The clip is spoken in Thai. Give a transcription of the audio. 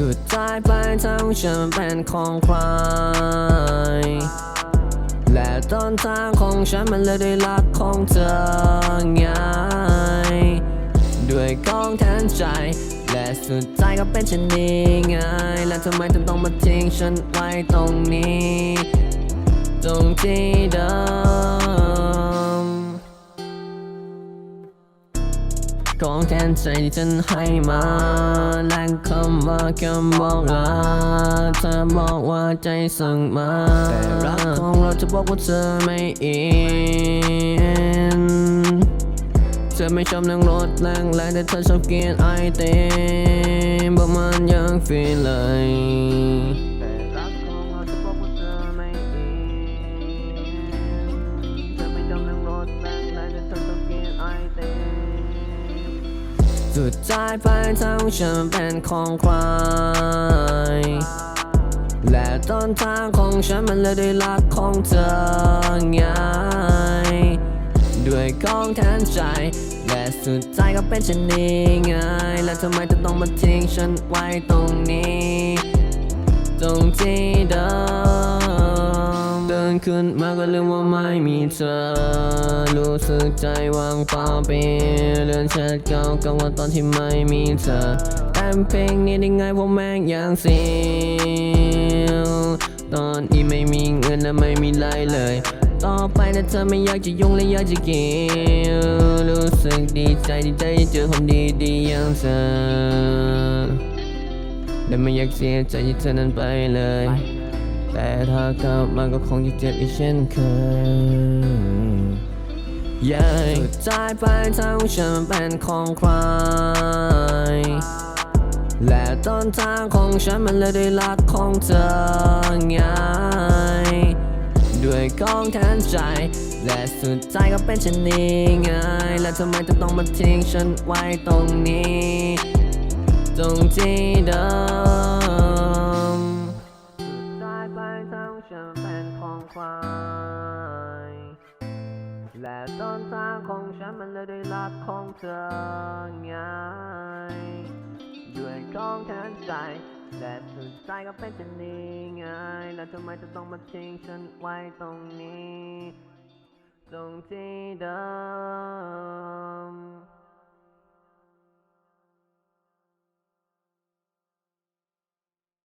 สุดท้ายปลายทางของฉันเป็นของใคร และต้นทางของฉันมันเลยได้รักของเธอไงด้วยกองแทนใจ และสุดท้ายก็เป็นฉันนี้ไง และทำไมเธอต้องมาทิ้งฉันไว้ตรงนี้ ตรงที่เดิม ของแทนใจที่ฉันให้มาและคำว่าคำบอกลาเธอบอกว่าใจสั่งมา แต่รักของเราจะบอกว่าเธอไม่อินเธอไม่ชอบนั่งรถแรงแรงแต่เธอชอบกินไอติมบอกมันยังฟินเลย สุดท้ายปลายทางฉันเป็นของใคร และต้นทางของฉันมันเลยได้รักของเธอไงด้วยกองแทนใจ และสุดท้ายก็เป็นฉันนี้ไง และทำไมเธอต้องมาทิ้งฉันไว้ตรงนี้ ตรงที่เดิมเดิ นขึ้นมาก็ลืมว่าไม่มีเธอ รู้สึกใจวางเปล่าเปเรื่องแชทเก่ากังว่าตอนที่ไม่มีเธอแต่เพลงนี้ได้ไงผมแม่งยังเสียวตอนนี้ไม่มีเงินและไม่มีไรเลย ต่อไปนะเธอไม่อยากจะยุ่งและอยากจะเกี่ยวรู้สึกดีใจดีใจที่เจอคนดีๆอย่างเธอและไม่อยากเสียใจที่เธอนั้นไปเลย แต่ถ้ากลับมาก็คงจะเจ็บอีกเช่นเคยยายสุดท้ายปลายทางของฉันมันเป็นของใคร และต้นทางของฉันมันเลยได้รักของเธอไงด้วยกองแทนใจ และสุดท้ายก็เป็นฉันนี้ไง และทำไมเธอต้องมาทิ้งฉันไว้ตรงนี้ ตรงที่เดิม และต้นทางของฉันมันเลยได้รักของเธอไงด้วยของแทนใจและสุดใจก็เป็นจะนี้ไงแล้วทำไมจะต้องมาทิ้งฉันไว้ตรงนี้ ตรงที่เดิม